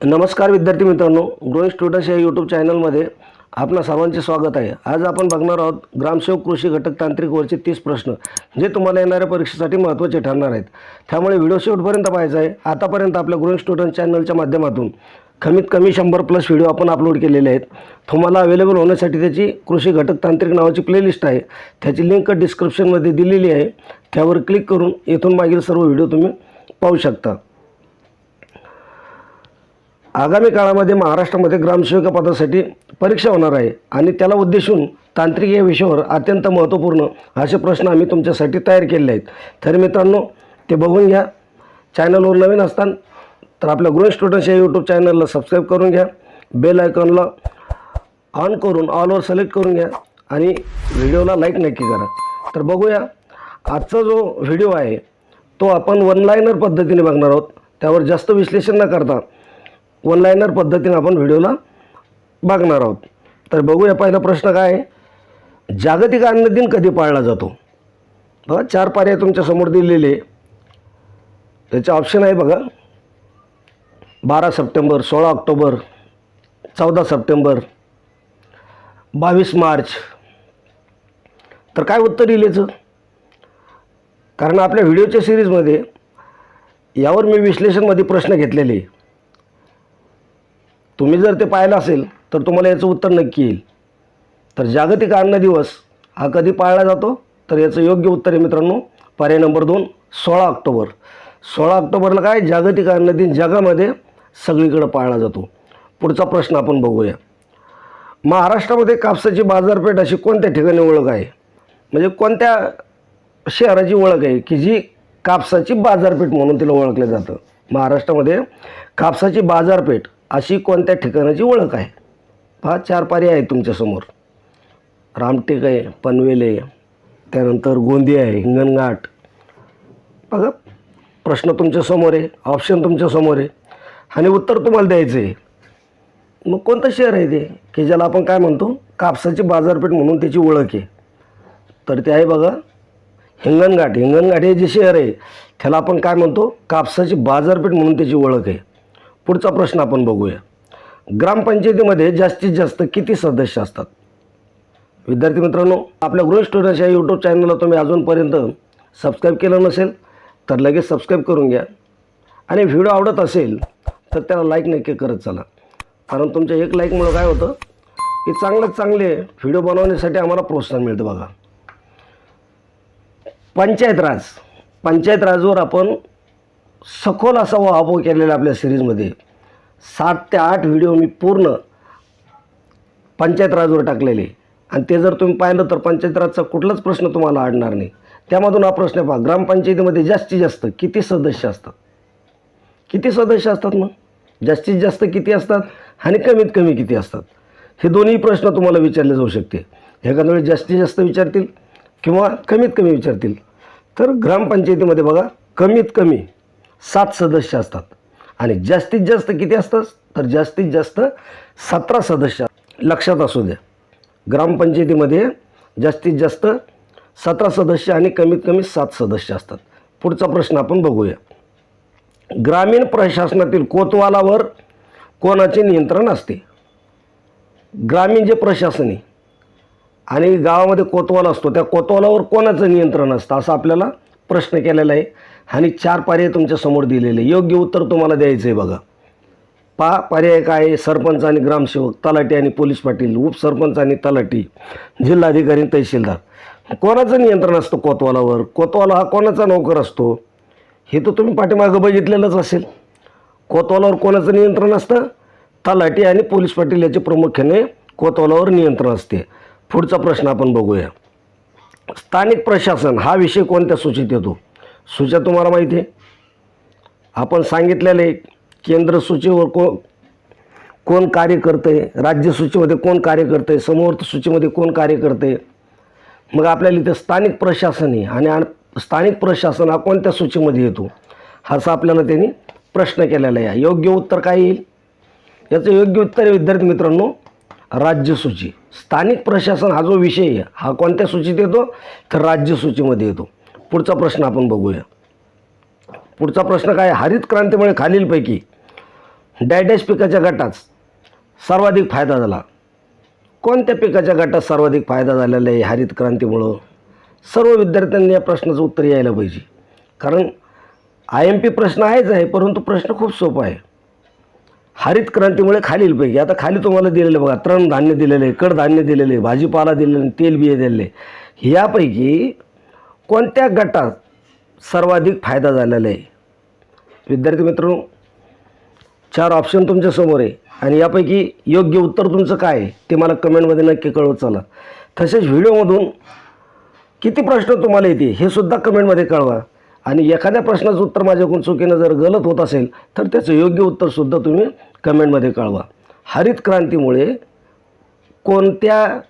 नमस्कार विद्यार्थी मित्रांनो ग्रोईंग स्टुडंट्स या यूट्यूब चॅनलमध्ये आपणा सर्वांचे स्वागत आहे. आज आपण बघणार आहोत ग्रामसेवक कृषी घटक तांत्रिक वरचे तीस प्रश्न जे तुम्हाला येणाऱ्या परीक्षेसाठी महत्त्वाचे ठरणार आहेत. त्यामुळे व्हिडिओ शेवटपर्यंत पाहायचा आहे. आतापर्यंत आपल्या ग्रोईंग स्टुडंट चॅनलच्या माध्यमातून कमीत कमी शंभर प्लस व्हिडिओ आपण अपलोड केलेले आहेत. तुम्हाला अवेलेबल होण्यासाठी त्याची कृषी घटक तांत्रिक नावाची प्लेलिस्ट आहे. त्याची लिंक डिस्क्रिप्शनमध्ये दिलेली आहे. त्यावर क्लिक करून येथून मागील सर्व व्हिडिओ तुम्ही पाहू शकता. आगामी काळामध्ये महाराष्ट्रामध्ये ग्रामसेविका पदासाठी परीक्षा होणार आहे आणि त्याला उद्देशून तांत्रिक या विषयावर अत्यंत महत्त्वपूर्ण असे प्रश्न आम्ही तुमच्यासाठी तयार केलेले आहेत. तर मित्रांनो ते बघून घ्या. चॅनलवर नवीन असताना तर आपल्या ग्रोइंग स्टुडंट्स या यूट्यूब चॅनलला सबस्क्राईब करून घ्या. बेल आयकॉनला ऑन करून ऑलवर सिलेक्ट करून घ्या. आणि व्हिडिओला लाईक नक्की करा. तर बघूया आजचा जो व्हिडिओ आहे तो आपण वन लाईनर पद्धतीने बघणार आहोत. त्यावर जास्त विश्लेषण न करता वन लाईनर पद्धतीने आपण व्हिडिओला बघणार आहोत. तर बघूया पहिला प्रश्न काय आहे? जागतिक अन्न दिन कधी पाळला जातो? बघा चार पर्याय तुमच्यासमोर दिलेले. त्याचे ऑप्शन आहे बघा. बारा सप्टेंबर सोळा ऑक्टोबर चौदा सप्टेंबर बावीस मार्च. तर काय उत्तर येईल याचं कारण आपल्या व्हिडिओच्या सिरीजमध्ये यावर मी विश्लेषणमध्ये प्रश्न घेतलेले. आहे. तुम्ही जर ते पाहिलं असेल तर तुम्हाला याचं उत्तर नक्की येईल. तर जागतिक अन्न दिवस हा कधी पाळला जातो? तर याचं योग्य उत्तर आहे मित्रांनो पर्याय नंबर दोन सोळा ऑक्टोबर. सोळा ऑक्टोबरला काय? जागतिक अन्न दिन जगामध्ये सगळीकडे पाळला जातो. पुढचा प्रश्न आपण बघूया. महाराष्ट्रामध्ये कापसाची बाजारपेठ अशी कोणत्या ठिकाणी ओळख आहे? म्हणजे कोणत्या शहराची ओळख आहे की जी कापसाची बाजारपेठ म्हणून तिला ओळखलं जातं? महाराष्ट्रामध्ये कापसाची बाजारपेठ अशी कोणत्या ठिकाणाची ओळख आहे? पहा चार पर्याय आहे तुमच्यासमोर रामटेक आहे पनवेल आहे त्यानंतर गोंदी आहे हिंगणघाट. बघा प्रश्न तुमच्यासमोर आहे ऑप्शन तुमच्यासमोर आहे. आणि उत्तर तुम्हाला द्यायचं आहे मग कोणतं शहर आहे ते? की ज्याला आपण काय म्हणतो? कापसाची बाजारपेठ म्हणून त्याची ओळख आहे. तर ते आहे बघा हिंगणघाट. हिंगणघाट हे जे शहर आहे त्याला आपण काय म्हणतो? कापसाची बाजारपेठ म्हणून त्याची ओळख आहे. पुढचा प्रश्न आपण बघूया. ग्रामपंचायतीमध्ये जास्तीत जास्त किती सदस्य असतात? विद्यार्थी मित्रांनो आपल्या गृह स्टुडंट्स या यूट्यूब चॅनलला तुम्ही अजूनपर्यंत सबस्क्राईब केलं नसेल तर लगेच सबस्क्राईब करून घ्या. आणि व्हिडिओ आवडत असेल तर त्याला लाईक नक्की करत चला. कारण तुमच्या एक लाईकमुळं काय होतं की चांगल्यात चांगले व्हिडिओ बनवण्यासाठी आम्हाला प्रोत्साहन मिळतं बघा. पंचायत राज पंचायत राजवर आपण सखोल असा वाहबो केलेला आपल्या सिरीजमध्ये. सात ते आठ व्हिडिओ मी पूर्ण पंचायत राजवर टाकलेले. आणि ते जर तुम्ही पाहिलं तर पंचायत राजचा कुठलाच प्रश्न तुम्हाला आढणार नाही. त्यामधून हा प्रश्न पहा. ग्रामपंचायतीमध्ये जास्तीत जास्त किती सदस्य असतात? किती सदस्य असतात मग? जास्तीत जास्त किती असतात? आणि कमीत कमी किती असतात? हे दोन्ही प्रश्न तुम्हाला विचारले जाऊ शकते. एखाद्या वेळी जास्तीत जास्त विचारतील किंवा कमीत कमी विचारतील. तर ग्रामपंचायतीमध्ये बघा कमीत कमी सात सदस्य असतात. आणि जास्तीत जास्त किती असतात तर जास्तीत जास्त सतरा सदस्य. लक्षात असू द्या. ग्रामपंचायतीमध्ये जास्तीत जास्त सतरा सदस्य आणि कमीत कमी सात सदस्य असतात. पुढचा प्रश्न आपण बघूया. ग्रामीण प्रशासनातील कोतवालावर कोणाचे नियंत्रण असते? ग्रामीण जे प्रशासन आहे आणि गावामध्ये कोतवाल असतो त्या कोतवालावर कोणाचं नियंत्रण असतं? असा आपल्याला प्रश्न केलेला आहे. आणि चार पर्याय तुमच्यासमोर दिलेले. योग्य उत्तर तुम्हाला द्यायचं आहे बघा. पा पर्याय काय आहे? सरपंच आणि ग्रामसेवक तलाटी आणि पोलीस पाटील उपसरपंच आणि तलाटी जिल्हाधिकारी आणि तहसीलदार. कोणाचं नियंत्रण असतं कोतवालावर? कोतवाला हा कोणाचा नोकर असतो? हे तर तुम्ही पाठीमागं बघितलेलंच असेल. कोतवालावर कोणाचं नियंत्रण असतं? तलाटी आणि पोलीस पाटील याचे प्रामुख्याने कोतवालावर नियंत्रण असते. पुढचा प्रश्न आपण बघूया. स्थानिक प्रशासन हा विषय कोणत्या सूचित येतो? सूच्या तुम्हाला माहिती आहे. आपण सांगितलेलं आहे केंद्र सूचीवर को कोण कार्य करतं आहे राज्य सूचीमध्ये कोण कार्य करतं आहे समवर्त सूचीमध्ये कोण कार्य करते मग आपल्याला इथे स्थानिक प्रशासन आहे आणि स्थानिक प्रशासन हा कोणत्या सूचीमध्ये येतो? असा आपल्याला त्यांनी प्रश्न केलेला आहे. योग्य उत्तर काय येईल? याचं योग्य उत्तर आहे विद्यार्थी मित्रांनो राज्यसूची स्थानिक प्रशासन हा जो विषय आहे हा कोणत्या सूचीत येतो? तर राज्य सूचीमध्ये येतो. पुढचा प्रश्न आपण बघूया. पुढचा प्रश्न काय? हरित क्रांतीमुळे खालीलपैकी डायडॅश पिकाच्या गटात सर्वाधिक फायदा झाला. कोणत्या पिकाच्या गटात सर्वाधिक फायदा झालेला आहे हरित क्रांतीमुळं? सर्व विद्यार्थ्यांनी या प्रश्नाचं उत्तर यायला पाहिजे. कारण आय एम पी प्रश्न आहेच आहे परंतु प्रश्न खूप सोपा आहे. हरित क्रांतीमुळे खालीलपैकी आता खाली तुम्हाला दिलेलं बघा तृणधान्य दिलेलं आहे कडधान्य दिलेलं आहे भाजीपाला दिलेलं तेलबिये दिलेले आहे. यापैकी कोणत्या गटात सर्वाधिक फायदा झालेला आहे? विद्यार्थी मित्रांनो चार ऑप्शन तुमच्यासमोर आहे. आणि यापैकी योग्य उत्तर तुमचं काय आहे ते मला कमेंटमध्ये नक्की कळवत चला. तसेच व्हिडिओमधून किती प्रश्न तुम्हाला येते हे सुद्धा कमेंटमध्ये कळवा. आणि एखाद्या प्रश्नाचं उत्तर माझ्याकडून चुकीनं जर गलत होत असेल तर त्याचं योग्य उत्तरसुद्धा तुम्ही कमेंटमध्ये कळवा. हरित क्रांतीमुळे कोणत्या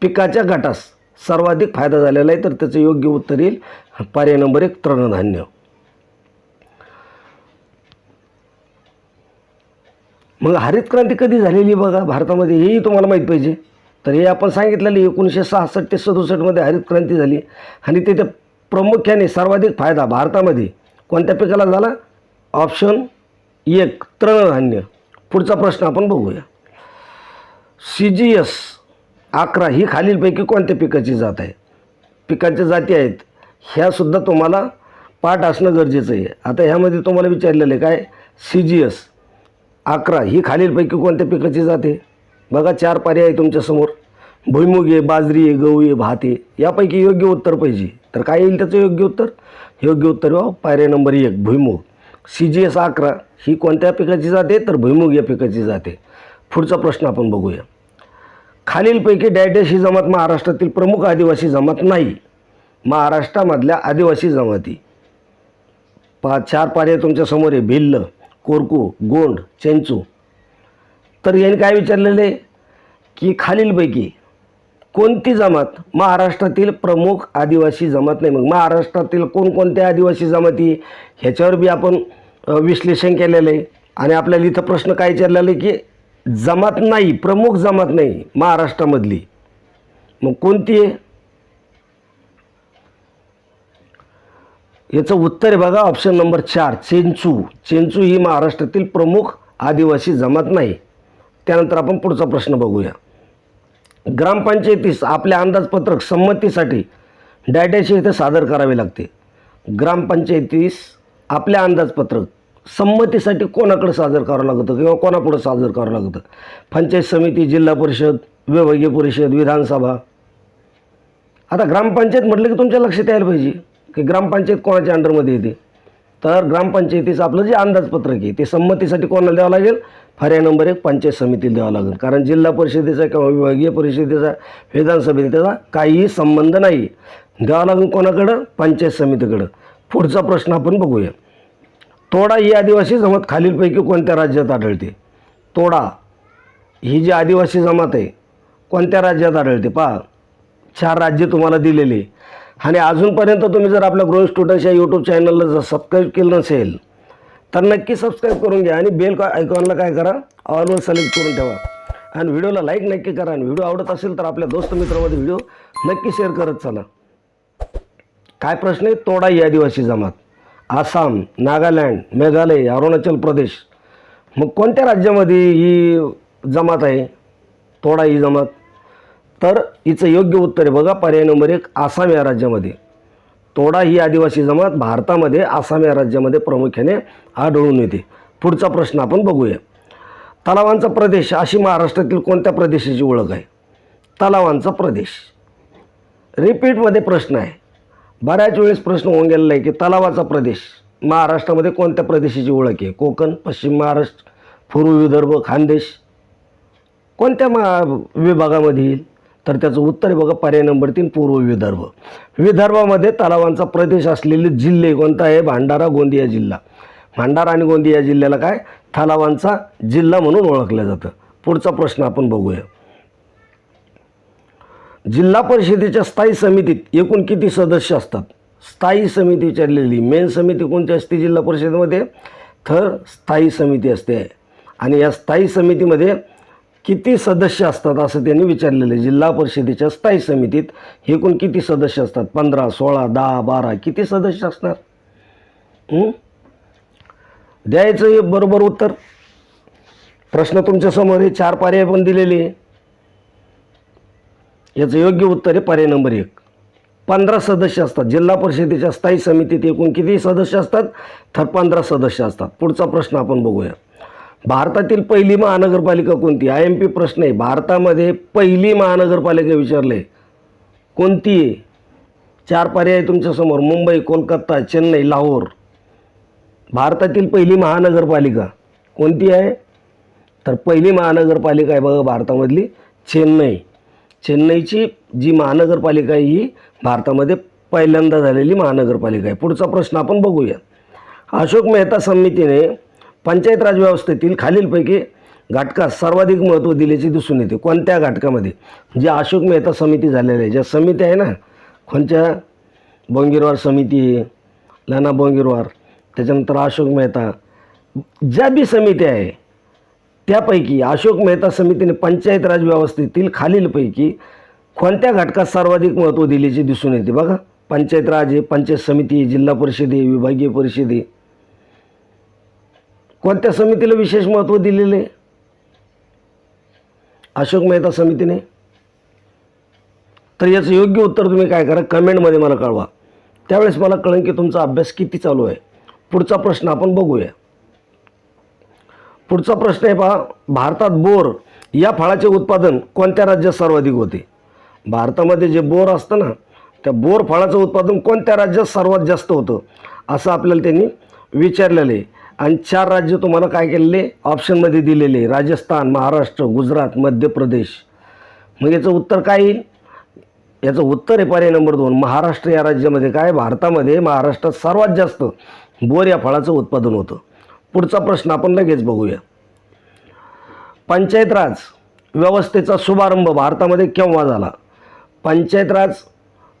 पिकाच्या गटास सर्वाधिक फायदा झालेला आहे तर त्याचं योग्य उत्तर येईल. पर्याय नंबर एक तृणधान्य. मग हरित क्रांती कधी झालेली बघा? भारतामध्ये हेही तुम्हाला माहीत पाहिजे. तर हे आपण सांगितलेलं एकोणीसशे सहासष्ट ते सदुसष्टमध्ये हरित क्रांती झाली. आणि तिथे प्रामुख्याने सर्वाधिक फायदा भारतामध्ये कोणत्या पिकाला झाला? ऑप्शन एक तृणधान्य. पुढचा प्रश्न आपण बघूया. सी जी एस अकरा ही खालीलपैकी कोणत्या पिकाची जात आहे? पिकांच्या जाती आहेत. ह्यासुद्धा तुम्हाला पाठ असणं गरजेचं आहे. आता ह्यामध्ये तुम्हाला विचारलेलं आहे काय? सी जी एस अकरा ही खालीलपैकी कोणत्या पिकाची जाते बघा चार पर्याय आहे तुमच्यासमोर भुईमुग आहे बाजरी आहे गहू आहे भात आहे. यापैकी योग्य उत्तर पाहिजे. तर काय येईल त्याचं योग्य उत्तर? योग्य उत्तर हो, वा पर्याय नंबर एक भुईमुग. सी जी एस अकरा ही कोणत्या पिकाची जाते तर भुईमुग या पिकाची जाते पुढचा प्रश्न आपण बघूया. खालीलपैकी डॅडॅश ही जमात महाराष्ट्रातील प्रमुख आदिवासी जमात नाही. महाराष्ट्रामधल्या आदिवासी जमाती. पा चार पर्याय तुमच्यासमोर आहे. भिल्ल कोरकू गोंड चेंचू. तर यांनी काय विचारलेलं आहे? की खालीलपैकी कोणती जमात महाराष्ट्रातील प्रमुख आदिवासी जमात नाही? मग महाराष्ट्रातील कोणकोणत्या आदिवासी जमाती? ह्याच्यावर बी आपण विश्लेषण केलेलं आहे. आणि आपल्याला इथं प्रश्न काय विचारलेला आहे की जमात नाही प्रमुख जमात नाही महाराष्ट्रामधली. मग कोणती? आहे याचं उत्तर आहे बघा ऑप्शन नंबर चार चेंचू. चेंचू ही महाराष्ट्रातील प्रमुख आदिवासी जमात नाही. त्यानंतर आपण पुढचा प्रश्न बघूया. ग्रामपंचायतीस आपल्या अंदाजपत्रक संमतीसाठी डायटॅशी इथे सादर करावे लागते. ग्रामपंचायतीस आपल्या अंदाजपत्रक संमतीसाठी कोणाकडे सादर करावं लागतं किंवा कोणापुढं सादर करावं लागतं? पंचायत समिती जिल्हा परिषद विभागीय परिषद विधानसभा. आता ग्रामपंचायत म्हटलं की तुमच्या लक्षात यायला पाहिजे की ग्रामपंचायत कोणाच्या अंडरमध्ये येते? तर ग्रामपंचायतीचं आपलं जे अंदाजपत्रक आहे ते संमतीसाठी कोणाला द्यावं लागेल? पर्याय नंबर एक पंचायत समितीला द्यावं लागेल. कारण जिल्हा परिषदेचा किंवा विभागीय परिषदेचा विधानसभेचा त्याचा काहीही संबंध नाही. द्यावं लागेल कोणाकडं? पंचायत समितीकडं. पुढचा प्रश्न आपण बघूया. तोडा ही आदिवासी जमात खालीलपैकी कोणत्या राज्यात आढळते? तोडा ही जी आदिवासी जमात आहे कोणत्या राज्यात आढळते? पहा चार राज्य तुम्हाला दिलेले. आणि अजूनपर्यंत तुम्ही जर आपल्या ग्रोन स्टुडंट्स या यूट्यूब चॅनलला जर सबस्क्राईब केलं नसेल तर नक्की सबस्क्राईब करून घ्या आणि बेल आयकॉनला काय करा ऑलवर सिलेक्ट करून ठेवा. आणि व्हिडिओला लाईक नक्की करा आणि व्हिडिओ आवडत असेल तर आपल्या दोस्त मित्रामध्ये व्हिडिओ नक्की शेअर करत चला. काय प्रश्न आहे? तोडा ही आदिवासी जमात. आसाम नागालँड मेघालय अरुणाचल प्रदेश. मग कोणत्या राज्यामध्ये ही जमात आहे? तोडा ही जमात. तर हिचं योग्य उत्तर आहे बघा पर्याय नंबर एक आसाम या राज्यामध्ये. तोडा ही आदिवासी जमात भारतामध्ये आसाम या राज्यामध्ये प्रामुख्याने आढळून येते. पुढचा प्रश्न आपण बघूया. तलावांचा प्रदेश अशी महाराष्ट्रातील कोणत्या प्रदेशाची ओळख आहे? तलावांचा प्रदेश. रिपीटमध्ये प्रश्न आहे. बऱ्याच वेळेस प्रश्न होऊन गेलेला आहे की तलावाचा प्रदेश महाराष्ट्रामध्ये कोणत्या प्रदेशाची ओळख आहे? कोकण पश्चिम महाराष्ट्र पूर्व विदर्भ खानदेश. कोणत्या मा विभागामध्ये येईल? तर त्याचं उत्तर बघा पर्याय नंबर तीन पूर्व विदर्भ. विदर्भामध्ये तलावांचा प्रदेश असलेले जिल्हे कोणता आहे? भांडारा गोंदिया जिल्हा. भांडारा आणि गोंदिया जिल्ह्याला काय? तलावांचा जिल्हा म्हणून ओळखलं जातं. पुढचा प्रश्न आपण बघूया. जिल्हा परिषदेच्या स्थायी समितीत एकूण किती सदस्य असतात? स्थायी समिती विचारलेली मेन समिती कोणती असते जिल्हा परिषदेमध्ये? तर स्थायी समिती असते. आणि या स्थायी समितीमध्ये किती सदस्य असतात असं त्यांनी विचारलेलं आहे. जिल्हा परिषदेच्या स्थायी समितीत एकूण किती सदस्य असतात? पंधरा सोळा दहा बारा किती सदस्य असणार? द्यायचं हे बरोबर उत्तर? प्रश्न तुमच्यासमोर हे चार पर्याय पण दिलेले आहे. याचं योग्य उत्तर आहे पर्याय नंबर एक. पंधरा सदस्य असतात. जिल्हा परिषदेच्या स्थायी समितीत एकूण किती सदस्य असतात? तर पंधरा सदस्य असतात. पुढचा प्रश्न आपण बघूया. भारतातील पहिली महानगरपालिका कोणती? आय एम पी प्रश्न आहे. भारतामध्ये पहिली महानगरपालिका विचारले. कोणती आहे? चार पर्याय तुमच्यासमोर. मुंबई कोलकाता चेन्नई लाहोर. भारतातील पहिली महानगरपालिका कोणती आहे? तर पहिली महानगरपालिका आहे बघा भारतामधली. चेन्नई. चेन्नईची जी महानगरपालिका आहे ही भारतामध्ये पहिल्यांदा झालेली महानगरपालिका आहे. पुढचा प्रश्न आपण बघूया. अशोक मेहता समितीने पंचायत राज व्यवस्थेतील खालीलपैकी घटकास सर्वाधिक महत्त्व दिल्याचे दिसून येते. कोणत्या घटकामध्ये? जे अशोक मेहता समिती झालेल्या आहे. ज्या समिती आहे ना कोणत्या? बोंगीरवार समिती आहे लाना बोंगीरवार त्याच्यानंतर अशोक मेहता. ज्या बी समित्या आहे त्यापैकी अशोक मेहता समितीने पंचायत राज व्यवस्थेतील खालीलपैकी कोणत्या घटकात सर्वाधिक महत्त्व दिल्याचे दिसून येते? बघा पंचायत राज आहे पंचायत समिती आहे जिल्हा परिषद आहे विभागीय परिषद आहे. कोणत्या समितीला विशेष महत्त्व दिलेले आहे? अशोक मेहता समितीने? तर याचं योग्य उत्तर तुम्ही काय करा? कमेंटमध्ये मला कळवा. त्यावेळेस मला कळेल की तुमचा अभ्यास किती चालू आहे. पुढचा प्रश्न आपण बघूया. पुढचा प्रश्न आहे पहा भारतात बोर या फळाचे उत्पादन कोणत्या राज्यात सर्वाधिक होते? भारतामध्ये जे बोर असतं ना त्या बोर फळाचं उत्पादन कोणत्या राज्यात सर्वात जास्त होतं? असं आपल्याला त्यांनी विचारलेलं आहे. आणि चार राज्य तुम्हाला काय केलेले ऑप्शनमध्ये दिलेले राजस्थान महाराष्ट्र गुजरात मध्य प्रदेश. मग याचं उत्तर काय येईल? याचं उत्तर आहे पर्याय नंबर दोन. महाराष्ट्र या राज्यामध्ये काय? भारतामध्ये महाराष्ट्रात सर्वात जास्त बोर या फळाचं उत्पादन होतं. पुढचा प्रश्न आपण लगेच बघूया. पंचायत राज व्यवस्थेचा शुभारंभ भारतामध्ये केव्हा झाला? पंचायत राज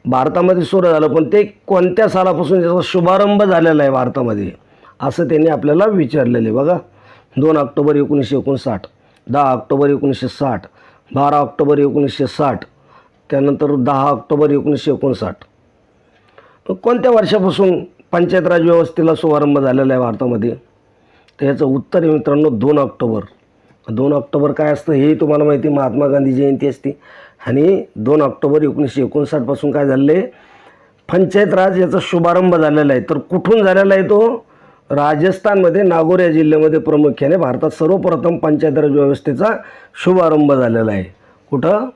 भारतामध्ये सुरू झालं पण ते कोणत्या सालापासून त्याचा शुभारंभ झालेला आहे भारतामध्ये? असं त्यांनी आपल्याला विचारलेलं आहे. बघा दोन ऑक्टोबर एकोणीसशे एकोणसाठ दहा ऑक्टोबर एकोणीसशे साठ बारा ऑक्टोबर एकोणीसशे साठ त्यानंतर दहा ऑक्टोबर एकोणीसशे एकोणसाठ. कोणत्या वर्षापासून पंचायत राज व्यवस्थेला शुभारंभ झालेला आहे भारतामध्ये? तर याचं उत्तर आहे मित्रांनो दोन ऑक्टोबर. दोन ऑक्टोबर काय असतं हे तुम्हाला माहिती महात्मा गांधी जयंती असते. आणि दोन ऑक्टोबर एकोणीसशे एकोणसाठपासून काय झालेलं आहे? पंचायत राज याचा शुभारंभ झालेला आहे. तर कुठून झालेला आहे तो? राजस्थानमध्ये नागोर या जिल्ह्यामध्ये प्रामुख्याने भारतात सर्वप्रथम पंचायत राज व्यवस्थेचा शुभारंभ झालेला आहे. कुठं?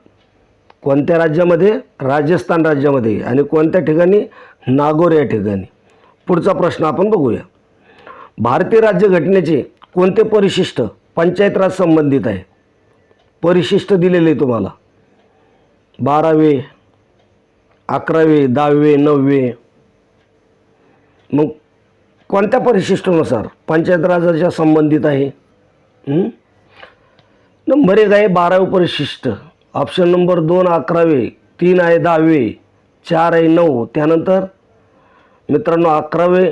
कोणत्या राज्यामध्ये? राजस्थान राज्यामध्ये. आणि कोणत्या ठिकाणी? नागोर या ठिकाणी. पुढचा प्रश्न आपण बघूया. भारतीय राज्यघटनेचे कोणते परिशिष्ट पंचायत राज संबंधित आहे? परिशिष्ट दिलेले आहे तुम्हाला. बारावे अकरावे दहावे नववे. मग कोणत्या परिशिष्टानुसार पंचायत राजाच्या संबंधित आहे? नंबर एक आहे बारावे परिशिष्ट. ऑप्शन नंबर दोन अकरावे तीन आहे दहावे चार आहे नऊ. त्यानंतर मित्रांनो अकरावे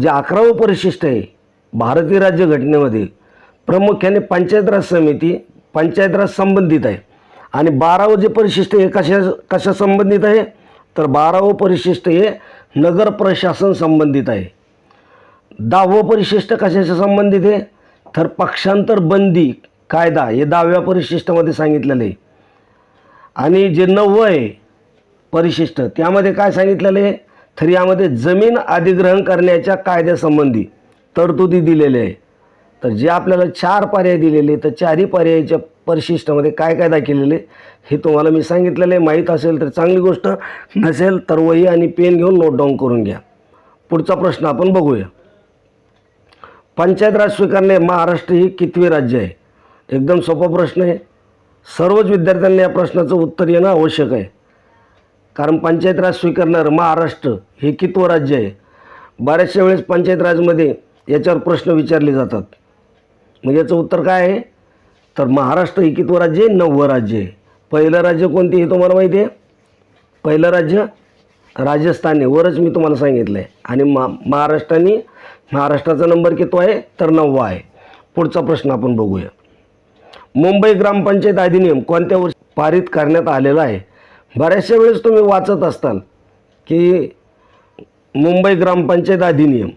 जे अकरावं परिशिष्ट आहे भारतीय राज्यघटनेमध्ये प्रामुख्याने पंचायत राज समिती पंचायत राज संबंधित आहे. आणि बारावं जे परिशिष्ट हे कशा कशा संबंधित आहे? तर बारावं परिशिष्ट हे नगर प्रशासन संबंधित आहे. दहावं परिशिष्ट कशाच्या संबंधित आहे? तर पक्षांतर बंदी कायदा हे दहाव्या परिशिष्टामध्ये सांगितलेलं आहे. आणि जे नववं आहे परिशिष्ट त्यामध्ये काय सांगितलेलं आहे? तर यामध्ये जमीन अधिग्रहण करण्याच्या कायद्यासंबंधी तरतुदी दिलेल्या आहे. तर जे आपल्याला चार पर्याय दिलेले तर चारही पर्यायाच्या परिशिष्टामध्ये काय कायदा केलेले हे तुम्हाला मी सांगितलेलं आहे. माहीत असेल तर चांगली गोष्ट नसेल तर वही आणि पेन घेऊन नोट डाऊन करून घ्या. पुढचा प्रश्न आपण बघूया. पंचायत राज स्वीकारणे महाराष्ट्र ही कितवे राज्य आहे? एकदम सोपा प्रश्न आहे. सर्वच विद्यार्थ्यांना या प्रश्नाचं उत्तर येणं आवश्यक आहे. कारण पंचायत राज स्वीकारणारं महाराष्ट्र हे कितवं राज्य आहे? बऱ्याचशा वेळेस पंचायत राजमध्ये याच्यावर प्रश्न विचारले जातात. मग याचं उत्तर काय आहे? तर महाराष्ट्र हे कितवं राज्य आहे? नववं राज्य आहे. पहिलं राज्य कोणते हे तुम्हाला माहिती आहे? पहिलं राज्य राजस्थान आहे वरच मी तुम्हाला सांगितलं आहे आणि मा महाराष्ट्राने महाराष्ट्राचा नंबर कितवा आहे? तर नववा आहे. पुढचा प्रश्न आपण बघूया. मुंबई ग्रामपंचायत अधिनियम कोणत्या वर्षी पारित करण्यात आलेला आहे? बऱ्याचशा वेळेस तुम्ही वाचत असताल की मुंबई ग्रामपंचायत अधिनियम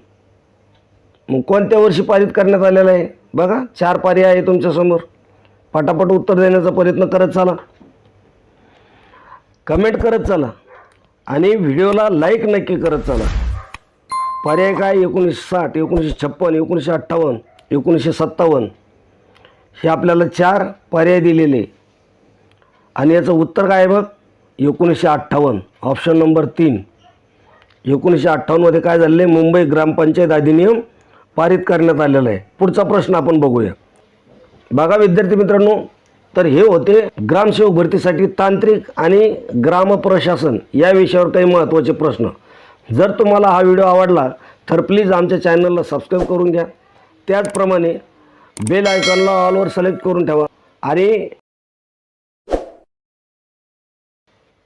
मग कोणत्या वर्षी पारित करण्यात आलेलं आहे? बघा चार पर्याय आहे तुमच्यासमोर पटापट उत्तर देण्याचा प्रयत्न करत चाला. कमेंट करत चला आणि व्हिडिओला लाईक नक्की करत चला. पर्याय काय? एकोणीसशे साठ एकोणीसशे छप्पन एकोणीसशे अठ्ठावन्न एकोणीसशे सत्तावन्न. हे आपल्याला चार पर्याय दिलेले. आणि याचं उत्तर काय आहे बघ? एकोणीसशे अठ्ठावन्न. ऑप्शन नंबर तीन. एकोणीसशे अठ्ठावन्नमध्ये काय झालेलं आहे? मुंबई ग्रामपंचायत अधिनियम पारित करण्यात आलेला आहे. पुढचा प्रश्न आपण बघूया. बघा विद्यार्थी मित्रांनो तर हे होते ग्रामसेवक भरतीसाठी तांत्रिक आणि ग्रामप्रशासन या विषयावर काही महत्त्वाचे प्रश्न. जर तुम्हाला हा व्हिडिओ आवडला तर प्लीज आमच्या चॅनलला सबस्क्राईब करून घ्या. त्याचप्रमाणे बेल आयकॉनला ऑलवर सिलेक्ट करून ठेवा. आणि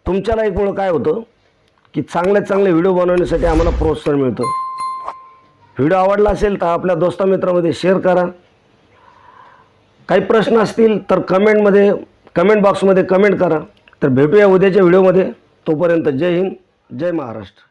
तुमच्या लाईकमुळं काय होतं? की चांगले चांगले व्हिडिओ बनवण्यासाठी आम्हाला प्रोत्साहन मिळतं. व्हिडिओ आवडला असेल तर आपल्या दोस्तामित्रामध्ये शेअर करा. काही प्रश्न असतील तर कमेंटमध्ये कमेंट बॉक्समध्ये कमेंट करा. तर भेटूया उद्याच्या व्हिडिओमध्ये. तोपर्यंत जय हिंद जय महाराष्ट्र.